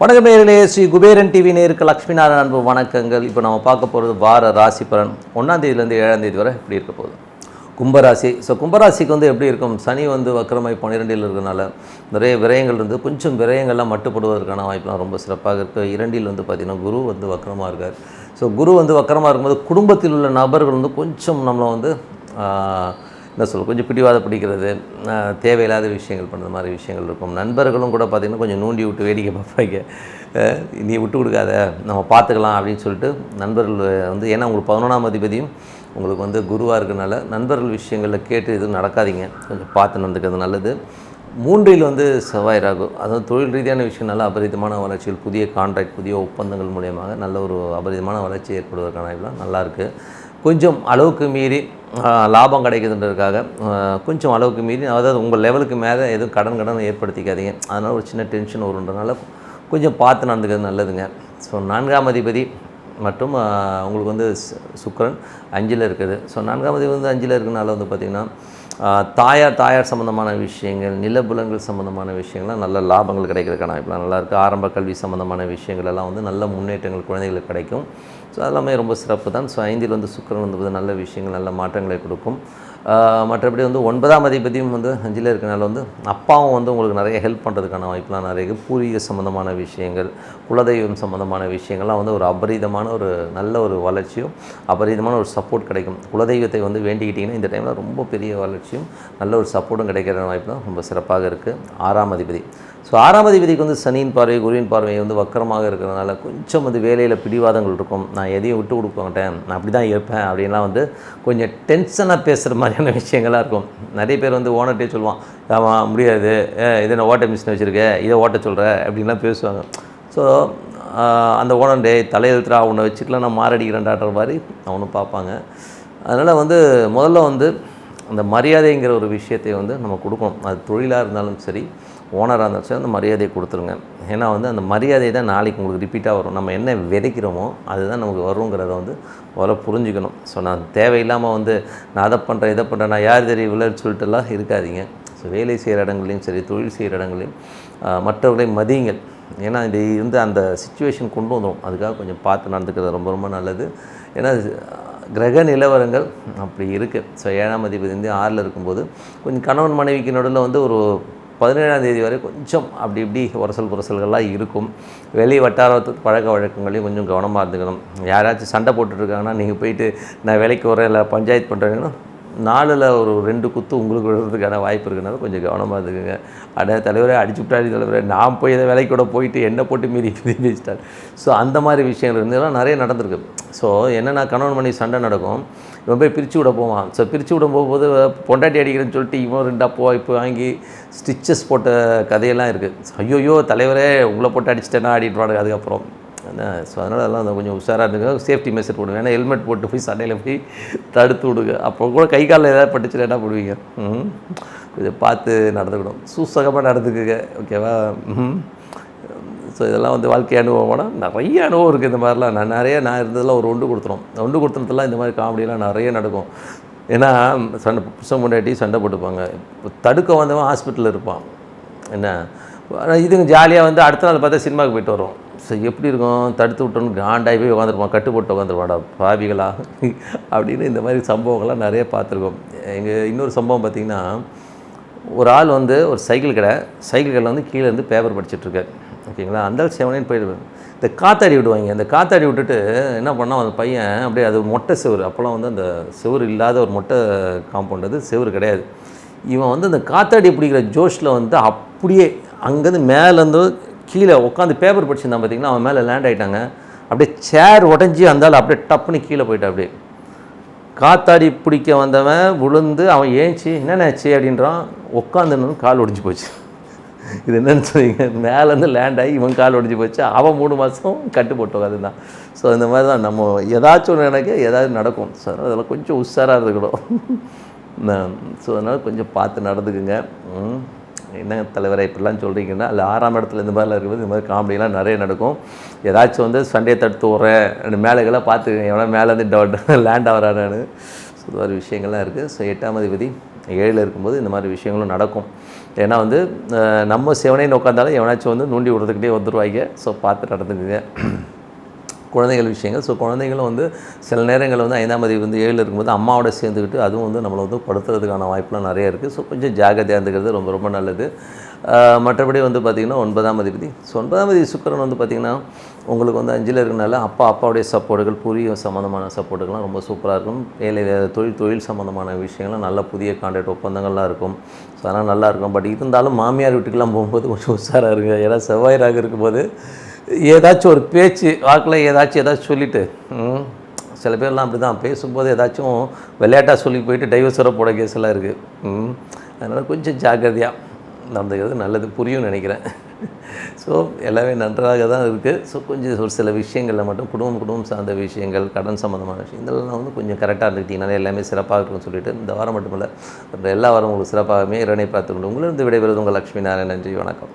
வணக்கம் நேர்களே ஸ்ரீ குபேரன் டிவி நேருக்கு லக்ஷ்மி நாராயண அன்பு வணக்கங்கள். இப்போ நம்ம பார்க்க போகிறது வார ராசி பலன் ஒன்றாம் தேதியிலேருந்து ஏழாம் தேதி வரை எப்படி இருக்க போகுது? கும்பராசி. ஸோ கும்பராசிக்கு வந்து எப்படி இருக்கும்? சனி வந்து வக்கரமாய் பன்னிரெண்டில் இருக்கிறனால நிறைய விரயங்கள் இருந்து கொஞ்சம் விரயங்கள்லாம் மட்டுப்படுவதற்கான வாய்ப்புலாம் ரொம்ப சிறப்பாக இருக்குது இரண்டில் வந்து பார்த்திங்கன்னா குரு வந்து வக்கரமாக இருக்கார். ஸோ குரு வந்து வக்கரமாக இருக்கும்போது குடும்பத்தில் உள்ள நபர்கள் வந்து கொஞ்சம் நம்மளை வந்து என்ன சொல்ல கொஞ்சம் பிடிவாத பிடிக்கிறது தேவையில்லாத விஷயங்கள் பண்ணுற மாதிரி விஷயங்கள் இருக்கும். நண்பர்களும் கூட பார்த்திங்கன்னா கொஞ்சம் நூண்டி விட்டு வேடிக்கை பார்ப்பாங்க. நீ விட்டு கொடுக்காத நம்ம பார்த்துக்கலாம் அப்படின்னு சொல்லிட்டு நண்பர்கள் வந்து ஏன்னா உங்களுக்கு பதினொன்றாம் அதிபதியும் உங்களுக்கு வந்து குருவாக இருக்கனால நண்பர்கள் விஷயங்களில் கேட்டு எதுவும் நடக்காதீங்க. கொஞ்சம் பார்த்து நடந்துக்கிறது நல்லது. மூன்றில் வந்து செவ்வாய் ராகு. அதாவது தொழில் ரீதியான விஷயம் நல்ல அபரிதமான வளர்ச்சிகள் புதிய கான்ட்ராக்ட் புதிய ஒப்பந்தங்கள் மூலியமாக நல்ல ஒரு அபரிதமான வளர்ச்சி ஏற்படுவதற்கான வாய்ப்புலாம் நல்லாயிருக்கு கொஞ்சம் அளவுக்கு மீறி லாபம் கிடைக்குதுன்றதுக்காக கொஞ்சம் அளவுக்கு மீறி அதாவது உங்கள் லெவலுக்கு மேலே எதுவும் கடன் கடன் ஏற்படுத்திக்காதீங்க. அதனால் ஒரு சின்ன டென்ஷன் வருன்றனால கொஞ்சம் பார்த்து நடந்துக்கிறது நல்லதுங்க. ஸோ நான்காம் அதிபதி மற்றும் உங்களுக்கு வந்து சு- அஞ்சில் இருக்குது. ஸோ நான்காம் அதிபதி வந்து அஞ்சில் இருக்கிறனால வந்து பார்த்திங்கன்னா தாயார் தாயார் சம்மந்தமான விஷயங்கள் நிலபுலங்கள் சம்மந்தமான விஷயங்கள்லாம் நல்ல லாபங்கள் கிடைக்கிறதுக்கான வாய்ப்புலாம் நல்லாயிருக்கு. ஆரம்ப கல்வி சம்மந்தமான விஷயங்கள் எல்லாம் வந்து நல்ல முன்னேற்றங்கள் குழந்தைகளுக்கு கிடைக்கும். ஸோ அதெல்லாமே ரொம்ப சிறப்பு தான் ஸோ ஐந்தில் வந்து சுக்கரன் வந்து நல்ல விஷயங்கள் நல்ல மாற்றங்களை கொடுக்கும். மற்றபடி வந்து ஒன்பதாம் அதிபதியும் வந்து அஞ்சில் இருக்கனால வந்து அப்பாவும் வந்து உங்களுக்கு நிறைய ஹெல்ப் பண்ணுறதுக்கான வாய்ப்புலாம் நிறைய இருக்குது. பூர்வீக சம்மந்தமான விஷயங்கள் குலதெய்வம் சம்மந்தமான விஷயங்கள்லாம் வந்து ஒரு அபரிதமான ஒரு நல்ல ஒரு வளர்ச்சியும் அபரிதமான ஒரு சப்போர்ட் கிடைக்கும். குலதெய்வத்தை வந்து வேண்டிக்கிட்டிங்கன்னா இந்த டைமில் ரொம்ப பெரிய வளர்ச்சியும் நல்ல ஒரு சப்போர்ட்டும் கிடைக்கிற வாய்ப்பு தான் ரொம்ப சிறப்பாக இருக்குது. ஆறாம் அதிபதி. ஸோ ஆறாம் அதிபதிக்கு வந்து சனியின் பார்வை குருவின் பார்வை வந்து வக்கரமாக இருக்கிறதுனால கொஞ்சம் வந்து வேலையில் பிடிவாதங்கள் இருக்கும். நான் எதையும் விட்டு கொடுக்க மாட்டேன் நான் அப்படி தான் இருப்பேன் அப்படின்லாம் வந்து கொஞ்சம் டென்ஷனாக பேசுகிற மாதிரியான விஷயங்களாக இருக்கும். நிறைய பேர் வந்து ஓனர்கிட்டே சொல்லுவான் ஆமாம் முடியாது. ஏ, இதை நான் ஓட்ட மிஷின் வச்சுருக்கேன் இதை ஓட்ட சொல்கிறேன் அப்படின்லாம் பேசுவாங்க. ஸோ அந்த ஓனர் டே தலையெழுத்துறா உன்னை வச்சுக்கலாம் நான் மாரடிக்கிறேன்டான்ற மாதிரி அவனும் பார்ப்பாங்க. அதனால் வந்து முதல்ல வந்து அந்த மரியாதைங்கிற ஒரு விஷயத்தை வந்து நம்ம கொடுக்கணும். அது தொழிலாக இருந்தாலும் சரி ஓனராக இருந்தாலும் சரி அந்த மரியாதையை கொடுத்துருங்க. ஏன்னா வந்து அந்த மரியாதை தான் நாளைக்கு உங்களுக்கு ரிப்பீட்டாக வரும். நம்ம என்ன விதைக்கிறோமோ அதுதான் நமக்கு வருங்கிறத வந்து முதல்ல புரிஞ்சுக்கணும். ஸோ நான் தேவையில்லாமல் வந்து நான் அதை பண்ணுறேன் இதை பண்ணுறேன் நான் யார் தெரியவில்லைன்னு சொல்லிட்டுலாம் இருக்காதீங்க. ஸோ வேலை செய்கிற இடங்களையும் சரி தொழில் செய்கிற இடங்களையும் மற்றவர்களை மதியுங்கள். ஏன்னா இது வந்து அந்த சுச்சுவேஷன் கொண்டு வந்துடும் அதுக்காக கொஞ்சம் பார்த்து நடந்துக்கிறது ரொம்ப ரொம்ப நல்லது. ஏன்னா கிரக நிலவரங்கள் அப்படி இருக்குது ஸோ ஏழாம் அதிபதி வந்து ஆறில் இருக்கும்போது கொஞ்சம் கணவன் மனைவிக்கு நடுவில் வந்து ஒரு பதினேழாம் தேதி வரை கொஞ்சம் அப்படி இப்படி உரசல் புரசல்கள்லாம் இருக்கும். வெளி வட்டாரத்து பழக்க வழக்கங்களையும் கொஞ்சம் கவனமாக இருந்துக்கணும். யாராச்சும் சண்டை போட்டுட்ருக்காங்கன்னா நீங்கள் போயிட்டு நான் வேலைக்கு வரேன் இல்லை பஞ்சாயத்து பண்ணுறேன்னா நாளில் ஒரு ரெண்டு குத்து உங்களுக்கு விழுறதுக்கான வாய்ப்பு இருக்குனால கொஞ்சம் கவனமாக இருந்துக்குங்க. அட தலைவரே அடிச்சு விட்டாடி தலைவரே. நான் போய் இதை வேலைக்கு கூட போயிட்டு என்ன போட்டு மீறி மீறி பேசிட்டார் ஸோ அந்த மாதிரி விஷயங்கள் இருந்தெல்லாம் நிறைய நடந்திருக்கு. ஸோ என்னென்னா கணவன் மணி சண்டை நடக்கும். இவன் போய் பிரித்து விட போவான். ஸோ பிரித்து விட போகும்போது பொண்டாட்டி அடிக்கிறேன்னு சொல்லிட்டு இவன் ரெண்டா போ இப்போ வாங்கி ஸ்டிச்சஸ் போட்ட கதையெல்லாம் இருக்குது ஐயோயோ தலைவரே உங்களை போட்டு அடிச்சிட்டேன்னா ஆடிட்டு அதுக்கப்புறம் ஸோ அதனால் அதெல்லாம் அந்த கொஞ்சம் உஷாராக இருந்துங்க சேஃப்டி மெஷர் போடுங்க. ஏன்னா ஹெல்மெட் போட்டு போய் சண்டையில் போய் தடுத்து விடுங்க. அப்போ கூட கை காலில் ஏதாவது பட்டுச்சுன்னா என்ன பண்ணுவீங்க ம் கொஞ்சம் பார்த்து நடந்துக்கணும். சூசகமாக நடந்துக்குங்க. ஓகேவா ஸோ இதெல்லாம் வந்து வாழ்க்கை அனுபவம்னா நிறைய அனுபவம் இருக்குது இந்த மாதிரிலாம். நான் நிறைய நான் இருந்ததெல்லாம் ஒரு ஒன்று கொடுத்துரும். ஒன்று கொடுத்துனதுலாம் இந்த மாதிரி காமெடியெலாம் நிறைய நடக்கும். ஏன்னா சண்டை புருஷன் முன்னாடி சண்டை போட்டுப்பாங்க. இப்போ தடுக்க வந்தவன் ஹாஸ்பிட்டலில் இருப்பான். என்ன? இதுங்க ஜாலியாக வந்து அடுத்த நாள் பார்த்தா சினிமாவுக்கு போயிட்டு வரும் எப்படி இருக்கும்? தடுத்து விட்டோன்னு காண்டாகி போய் உட்காந்துருப்பான் கட்டு போட்டு உட்காந்துருப்பாடா பாவிகளா? அப்படின்னு இந்த மாதிரி சம்பவங்கள்லாம் நிறைய பார்த்துருக்கோம். எங்கள் இன்னொரு சம்பவம் பார்த்திங்கன்னா ஒரு ஆள் வந்து ஒரு சைக்கிள் கடை சைக்கிள் கடை வந்து கீழே இருந்து பேப்பர் படிச்சுட்ருக்கார். ஓகேங்களா? அந்த செவனேன்னு போயிடுவார் இந்த காத்தாடி விடுவாங்க. அந்த காத்தாடி விட்டுட்டு என்ன பண்ணால் அந்த பையன் அப்படியே அது மொட்டை செவுரு அப்போல்லாம் வந்து அந்த செவுரு இல்லாத ஒரு மொட்டை காம்பவுண்ட் அது செவுரு கிடையாது. இவன் வந்து அந்த காத்தாடி பிடிக்கிற ஜோஷில் வந்து அப்படியே அங்கேருந்து மேலேருந்து கீழே உட்காந்து பேப்பர் படிச்சிருந்தான் பார்த்தீங்கன்னா அவன் மேலே லேண்ட் ஆகிட்டாங்க அப்படியே சேர் உடஞ்சி அந்த அப்படியே டப்புன்னு கீழே போயிட்டா அப்படியே. காத்தாடி பிடிக்க வந்தவன் விழுந்து அவன் ஏஞ்சி என்னென்னாச்சு அப்படின்றான். உட்காந்துன்னு கால் ஒடிஞ்சு போச்சு. இது என்னன்னு சொல்லிங்க. மேலேருந்து லேண்ட் ஆகி இவன் கால் ஒடிஞ்சு போச்சு. அவன் மூணு மாதம் கட்டு போட்டோம் அதுதான் ஸோ இந்த மாதிரி தான் நம்ம ஏதாச்சும் ஒன்று எனக்கு ஏதாவது நடக்கும். சார் அதெல்லாம் கொஞ்சம் உஷாராக இருக்கணும் ஸோ அதனால் கொஞ்சம் பார்த்து நடந்துக்குங்க. ம். என்ன தலைவரை இப்படிலாம் சொல்கிறீங்கன்னா அதில் ஆறாம் இடத்துல இந்த மாதிரிலாம் இருக்கும்போது இந்த மாதிரி காமெடிலாம் நிறைய நடக்கும். ஏதாச்சும் வந்து சண்டையை தடுத்து விட்றேன் மேலேக்கெல்லாம் பார்த்துக்கேன் எவனா மேலேருந்து லேண்ட் ஆகிறானு. ஸோ இது மாதிரி விஷயங்கள்லாம் இருக்குது ஸோ எட்டாம் அதிபதி ஏழில் இருக்கும்போது இந்த மாதிரி விஷயங்களும் நடக்கும். ஏன்னா வந்து நம்ம செவனே உட்காந்தாலும் எவனாச்சும் வந்து நூண்டி விடுறதுக்கிட்டே வந்துடுவாங்க ஸோ பார்த்து நடந்துக்குங்க. குழந்தைகள் விஷயங்கள். ஸோ குழந்தைங்களும் வந்து சில நேரங்களில் வந்து ஐந்தாம் அதிபதி வந்து ஏழில் இருக்கும்போது அம்மாவோட சேர்ந்துக்கிட்டு அதுவும் வந்து நம்மளை வந்து படுத்துறதுக்கான வாய்ப்புலாம் நிறைய இருக்குது ஸோ கொஞ்சம் ஜாகிரதையாக இருந்துக்கிறது ரொம்ப ரொம்ப நல்லது. மற்றபடி வந்து பார்த்திங்கன்னா ஒன்பதாம் அதிபதி. ஸோ ஒன்பதாம் அதிபதி சுக்கரன் வந்து பார்த்திங்கன்னா உங்களுக்கு வந்து அஞ்சில் இருக்கனால அப்பா அப்பாவுடைய சப்போர்ட்டுகள் புரிய சம்மந்தமான சப்போர்ட்டுகள்லாம் ரொம்ப சூப்பராக இருக்கும். வேலை தொழில் தொழில் சம்மந்தமான விஷயங்கள்லாம் நல்ல புதிய கான்ட்ராக்ட் ஒப்பந்தங்கள்லாம் இருக்கும். ஸோ அதெல்லாம் நல்லா இருக்கும். பட் இருந்தாலும் மாமியார் வீட்டுக்கெல்லாம் போகும்போது கொஞ்சம் உஷாராக இருங்க. ஏன்னா செவ்வாய் ராகு இருக்கும்போது ஏதாச்சும் ஒரு பேச்சு வாக்கில் ஏதாச்சும் ஏதாச்சும் சொல்லிவிட்டு சில பேர்லாம் அப்படி தான் பேசும்போது ஏதாச்சும் விளையாட்டாக சொல்லி போயிட்டு டைவர்ஸ் போட கேஸ் எல்லாம் இருக்குது அதனால் கொஞ்சம் ஜாக்கிரதையாக நடந்துக்கிறது நல்லது புரியும் நினைக்கிறேன். ஸோ எல்லாமே நன்றாக தான் இருக்குது ஸோ கொஞ்சம் ஒரு சில விஷயங்களில் மட்டும் குடும்பம் குடும்பம் சார்ந்த விஷயங்கள் கடன் சம்மந்தமான விஷயம் இதெல்லாம் வந்து கொஞ்சம் கரெக்டாக இருந்துக்கிட்டீங்கன்னா எல்லாமே சிறப்பாக இருக்கும்னு சொல்லிட்டு இந்த வாரம் மட்டுமில்ல எல்லா வாரம் உங்களுக்கு சிறப்பாகவே இறைவனை பார்த்துக்கொண்டு உங்களிருந்து விடைபெறுவது உங்கள் லக்ஷ்மி நாராயணன் நன்றி வணக்கம்.